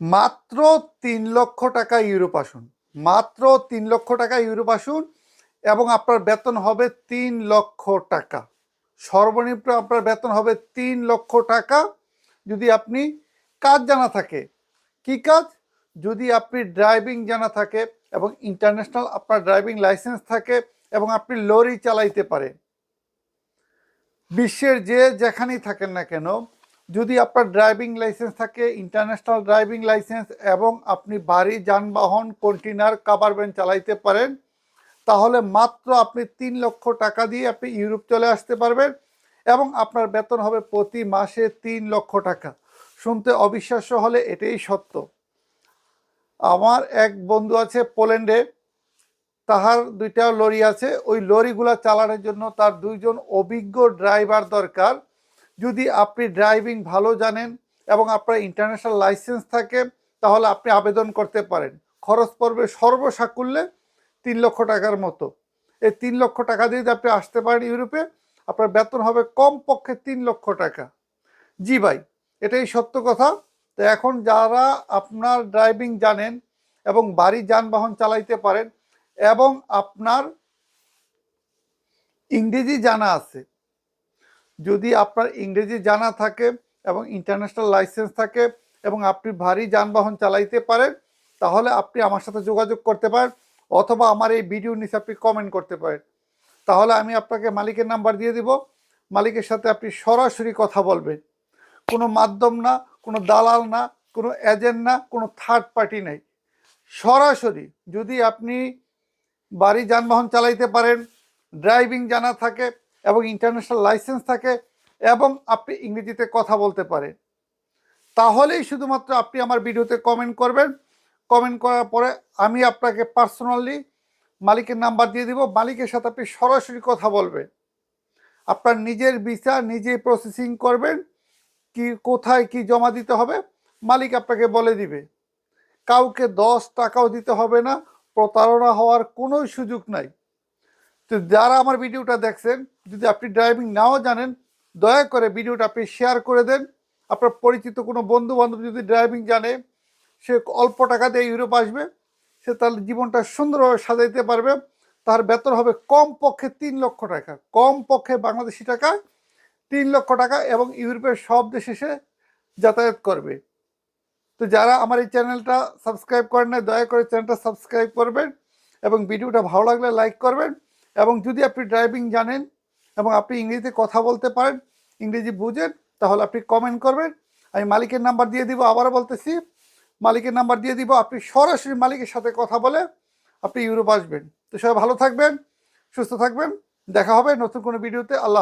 মাত্র তিন লক্ষ টাকা ইউরোপ আসুন। মাত্র তিন লক্ষ টাকা ইউরোপ আসুন এবং আপনার বেতন হবে তিন লক্ষ টাকা। সর্বনিম্ন আপনার বেতন হবে তিন লক্ষ টাকা। যদি আপনি কাজ জানা থাকে, কি কাজ? যদি আপনি ড্রাইভিং জানা থাকে এবং ইন্টারন্যাশনাল আপনার ড্রাইভিং লাইসেন্স থাকে এবং আপনি লরি চালাইতে পারেন, বিশ্বের যে যেখানেই থাকেন না কেন যদি আপনার ড্রাইভিং লাইসেন্স থাকে ইন্টারন্যাশনাল ড্রাইভিং লাইসেন্স এবং আপনি ভারী যানবাহন কন্টেনার কাবার ভ্যান চালাইতে পারেন, তাহলে মাত্র আপনি তিন লক্ষ টাকা দিয়ে আপনি ইউরোপ চলে আসতে পারবেন এবং আপনার বেতন হবে প্রতি মাসে তিন লক্ষ টাকা। শুনতে অবিশ্বাস্য হলে এটাই সত্য। আমার এক বন্ধু আছে পোল্যান্ডে, তাহার দুইটা লরি আছে, ওই লরিগুলা চালানোর জন্য তার দুইজন অভিজ্ঞ ড্রাইভার দরকার। যদি আপনি ড্রাইভিং ভালো জানেন এবং আপনার ইন্টারন্যাশনাল লাইসেন্স থাকে, তাহলে আপনি আবেদন করতে পারেন। খরচ পড়বে সর্বসাকুল্যে তিন লক্ষ টাকার মতো। এই তিন লক্ষ টাকা দিয়ে যদি আপনি আসতে পারেন ইউরোপে, আপনার বেতন হবে কম পক্ষে তিন লক্ষ টাকা। জি ভাই, এটাই সত্য কথা। তো এখন যারা আপনার ড্রাইভিং জানেন এবং বাড়ি যানবাহন চালাইতে পারেন এবং আপনার ইংরেজি জানা আছে যদি আপনার ইংরেজি জানা থাকে এবং ইন্টারন্যাশনাল লাইসেন্স থাকে এবং আপনি ভারী যানবাহন চালাইতে পারেন, তাহলে আপনি আমার সাথে যোগাযোগ করতে পারেন অথবা আমার এই ভিডিও নিচে আপনি কমেন্ট করতে পারেন। তাহলে আমি আপনাকে মালিকের নাম্বার দিয়ে দিব। মালিকের সাথে আপনি সরাসরি কথা বলবেন। কোনো মাধ্যম না, কোনো দালাল না, কোনো এজেন্ট না, কোনো থার্ড পার্টি নেই। সরাসরি যদি আপনি বাড়ি যানবাহন চালাইতে পারেন ড্রাইভিং জানা থাকে এবং ইন্টারন্যাশনাল লাইসেন্স থাকে এবং আপনি ইংরেজিতে কথা বলতে পারেন। তাহলেই শুধুমাত্র আপনি আমার ভিডিওতে কমেন্ট করবেন। কমেন্ট করার পরে আমি আপনাকে পার্সোনালি মালিকের নাম্বার দিয়ে দিব। মালিকের সাথে আপনি সরাসরি কথা বলবেন। আপনার নিজের ভিসা নিজেই প্রসেসিং করবেন। কি, কোথায় কি জমা দিতে হবে, মালিক আপনাকে বলে দিবে। কাউকে দশ টাকাও দিতে হবে না। প্রতারণা হওয়ার কোনো সুযোগ নাই। তো যারা আমার ভিডিওটা দেখছেন, যদি আপনি ড্রাইভিং নাও জানেন, দয়া করে ভিডিওটা আপনি শেয়ার করে দেন। আপনার পরিচিত কোনো বন্ধু বান্ধব যদি ড্রাইভিং জানে, সে অল্প টাকা দিয়ে ইউরোপ আসবে, সে তার জীবনটা সুন্দরভাবে সাজাইতে পারবে। তার বেতন হবে কম পক্ষে তিন লক্ষ টাকা কম পক্ষে বাংলাদেশি টাকা, তিন লক্ষ টাকা এবং ইউরোপের সব দেশে সে যাতায়াত করবে। তো যারা আমার এই চ্যানেলটা সাবস্ক্রাইব করেন না দয়া করে চ্যানেলটা সাবস্ক্রাইব করবেন এবং ভিডিওটা ভালো লাগলে লাইক করবেন। এবং যদি আপনি ড্রাইভিং জানেন এবং আপনি ইংরেজিতে কথা বলতে পারেন, ইংরেজি বুঝেন, তাহলে আপনি কমেন্ট করবেন। আমি মালিকের নাম্বার দিয়ে দিব, আবারও বলতেছি, মালিকের নাম্বার দিয়ে দিব, আপনি সরাসরি মালিকের সাথে কথা বলে আপনি ইউরোপ আসবেন। তো সবাই ভালো থাকবেন, সুস্থ থাকবেন, দেখা হবে নতুন কোনো ভিডিওতে আল্লাহ